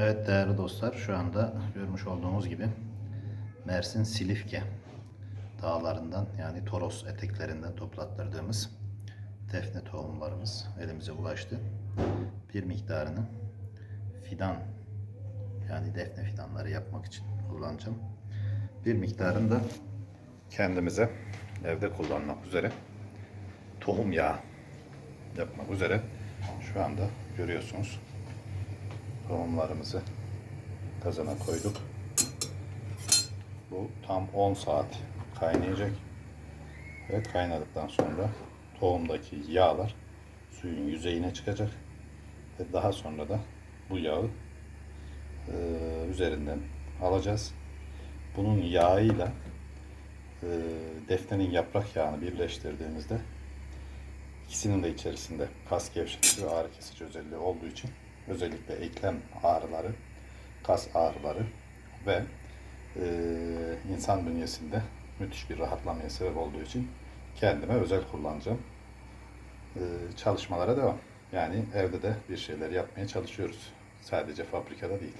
Evet değerli dostlar şu anda görmüş olduğunuz gibi Mersin Silifke dağlarından yani Toros eteklerinden toplattırdığımız defne tohumlarımız elimize ulaştı. Bir miktarını fidan yani defne fidanları yapmak için kullanacağım. Bir miktarını da kendimize evde kullanmak üzere tohum yağı yapmak üzere şu anda görüyorsunuz tohumlarımızı kazana koyduk. Bu tam 10 saat kaynayacak. Evet kaynadıktan sonra tohumdaki yağlar suyun yüzeyine çıkacak. Ve daha sonra da bu yağı e, üzerinden alacağız. Bunun yağıyla e, defnenin yaprak yağını birleştirdiğimizde ikisinin de içerisinde kas gevşetici ve ağrı kesici özelliği olduğu için özellikle eklem ağrıları, kas ağrıları ve e, insan bünyesinde müthiş bir rahatlamaya sebep olduğu için kendime özel kullanacağım. E, çalışmalara devam. Yani evde de bir şeyler yapmaya çalışıyoruz. Sadece fabrikada değil.